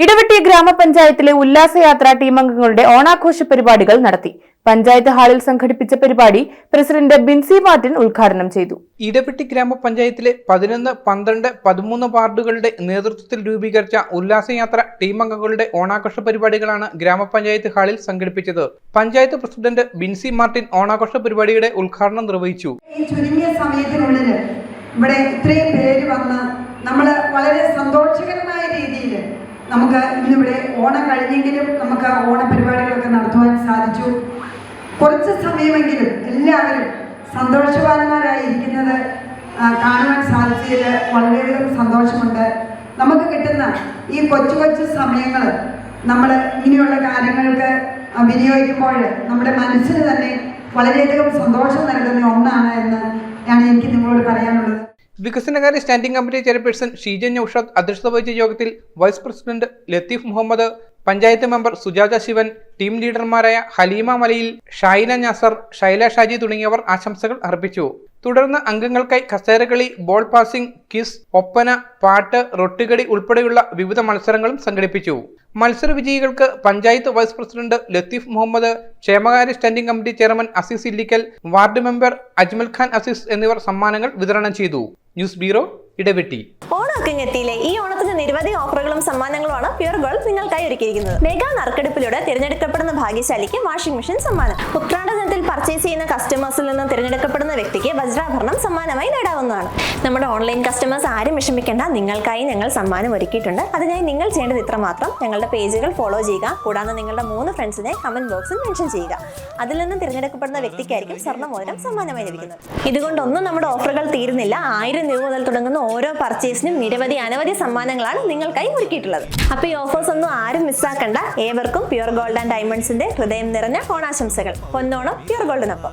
ഇടവെട്ടി ഗ്രാമപഞ്ചായത്തിലെ ഉല്ലാസയാത്ര ടീം അംഗങ്ങളുടെ ഓണാഘോഷ പരിപാടികൾ നടത്തി. പഞ്ചായത്ത് ഹാളിൽ സംഘടിപ്പിച്ച പരിപാടി പ്രസിഡന്റ് ബിൻസി മാർട്ടിൻ ഉദ്ഘാടനം ചെയ്തു. ഇടവെട്ടി ഗ്രാമപഞ്ചായത്തിലെ പതിനൊന്ന് പന്ത്രണ്ട് പതിമൂന്ന് വാർഡുകളുടെ നേതൃത്വത്തിൽ രൂപീകരിച്ച ഉല്ലാസയാത്ര ടീം അംഗങ്ങളുടെ ഓണാഘോഷ പരിപാടികളാണ് ഗ്രാമപഞ്ചായത്ത് ഹാളിൽ സംഘടിപ്പിച്ചത്. പഞ്ചായത്ത് പ്രസിഡന്റ് ബിൻസി മാർട്ടിൻ ഓണാഘോഷ പരിപാടിയുടെ ഉദ്ഘാടനം നിർവഹിച്ചു. ചുരുങ്ങിയ സമയത്തിനുള്ളിൽ ഇവിടെ ഇത്രയും പേര് വന്ന് നമ്മൾ വളരെ സന്തോഷകരമായ രീതിയിൽ നമുക്ക് ഇന്നിവിടെ ഓണം കഴിഞ്ഞെങ്കിലും നമുക്ക് ഓണ പരിപാടികളൊക്കെ നടത്തുവാൻ സാധിച്ചു. കുറച്ച് സമയമെങ്കിലും എല്ലാവരും സന്തോഷവാന്മാരായി ഇരിക്കുന്നത് കാണുവാൻ സാധിച്ചതിൽ വളരെയധികം സന്തോഷമുണ്ട്. നമുക്ക് കിട്ടുന്ന ഈ കൊച്ചു കൊച്ചു സമയങ്ങൾ നമ്മൾ ഇങ്ങനെയുള്ള കാര്യങ്ങൾക്ക് വിനിയോഗിക്കുമ്പോൾ നമ്മുടെ മനസ്സിന് തന്നെ വളരെയധികം സന്തോഷം നൽകുന്ന ഒന്നാണ് എന്ന് ഞാൻ എനിക്ക് നിങ്ങളോട് പറയാനുള്ളത്. വികസനകാര്യ standing committee chairperson Sheejan Naushad അധ്യക്ഷത വഹിച്ച യോഗത്തിൽ vice president Latheef Muhammad panchayat member Sujatha Sivan team ലീഡർമാരായ Haleema Malayil Shaina Nasar Shaila Shaji തുടങ്ങിയവർ ആശംസകൾ അർപ്പിച്ചു. തുടർന്ന് അംഗങ്ങൾക്കായി കസേരകളി ബോൾ പാസിംഗ് കിസ് ഒപ്പന പാട്ട് റൊട്ടുകടി ഉൾപ്പെടെയുള്ള വിവിധ മത്സരങ്ങളും സംഘടിപ്പിച്ചു. മത്സര വിജയികൾക്ക് പഞ്ചായത്ത് വൈസ് പ്രസിഡന്റ് ലത്തീഫ് മുഹമ്മദ് ക്ഷേമകാര്യ standing committee chairman Azeez Illikkal ward member Ajmal Khan Azeez എന്നിവർ സമ്മാനങ്ങൾ വിതരണം ചെയ്തു. News bureau Idavetty. ഓണമൊക്കെ എത്തിയില്ലേ ഈ ഓണത്തിന് നിരവധി ഓഫറുകളും സമ്മാനങ്ങളുമാണ് പ്യൂർ ഗോൾഡ് നിങ്ങൾക്കായി ഒരുക്കിയിരിക്കുന്നത്. മെഗാ നറുക്കെടുപ്പിലൂടെ തിരഞ്ഞെടുക്കപ്പെടുന്ന ഭാഗ്യശാലിക്ക് വാഷിംഗ് മെഷീൻ സമ്മാനം. ഉത്രാട ദിനത്തിൽ പർച്ചേസ് ചെയ്യുന്ന കസ്റ്റമേഴ്സിൽ നിന്ന് തിരഞ്ഞെടുക്കപ്പെടുന്ന വ്യക്തിക്ക് വജ്രാഭരണം സമ്മാനമായി നേടാവുന്നതാണ്. നമ്മുടെ ഓൺലൈൻ കസ്റ്റമേഴ്സ് ആരും വിഷമിക്കേണ്ട. നിങ്ങൾക്കായി ഞങ്ങൾ സമ്മാനം ഒരുക്കിയിട്ടുണ്ട്. അതിനായി നിങ്ങൾ ചെയ്യേണ്ടത് ഇത്ര മാത്രം ഞങ്ങളുടെ പേജുകൾ ഫോളോ ചെയ്യുക. കൂടാതെ നിങ്ങളുടെ മൂന്ന് ഫ്രണ്ട്സിനെ കമന്റ് ബോക്സിൽ മെൻഷൻ ചെയ്യുക. അതിൽ നിന്ന് തിരഞ്ഞെടുക്കപ്പെടുന്ന വ്യക്തിക്കായിരിക്കും സ്വർണ മോതിരം സമ്മാനമായി ലഭിക്കുന്നത്. ഇതുകൊണ്ടൊന്നും നമ്മുടെ ഓഫറുകൾ തീരുന്നില്ല. ആയിരം രൂപ മുതൽ തുടങ്ങുന്ന ഓരോ പർച്ചേസിനും നിരവധി അനവധി സമ്മാനങ്ങളാണ് നിങ്ങൾക്കായി ഒരുക്കിയിട്ടുള്ളത് അപ്പൊ ഈ ഓഫേഴ്സ് ഒന്നും ആരും മിസ്സാക്കണ്ട ഏവർക്കും പ്യൂർ ഗോൾഡ് ആൻഡ് ഡയമണ്ട്സിന്റെ ഹൃദയം നിറഞ്ഞ ഓണാശംസകൾ. ഒന്നോണം പ്യൂർ ഗോൾഡിനൊപ്പം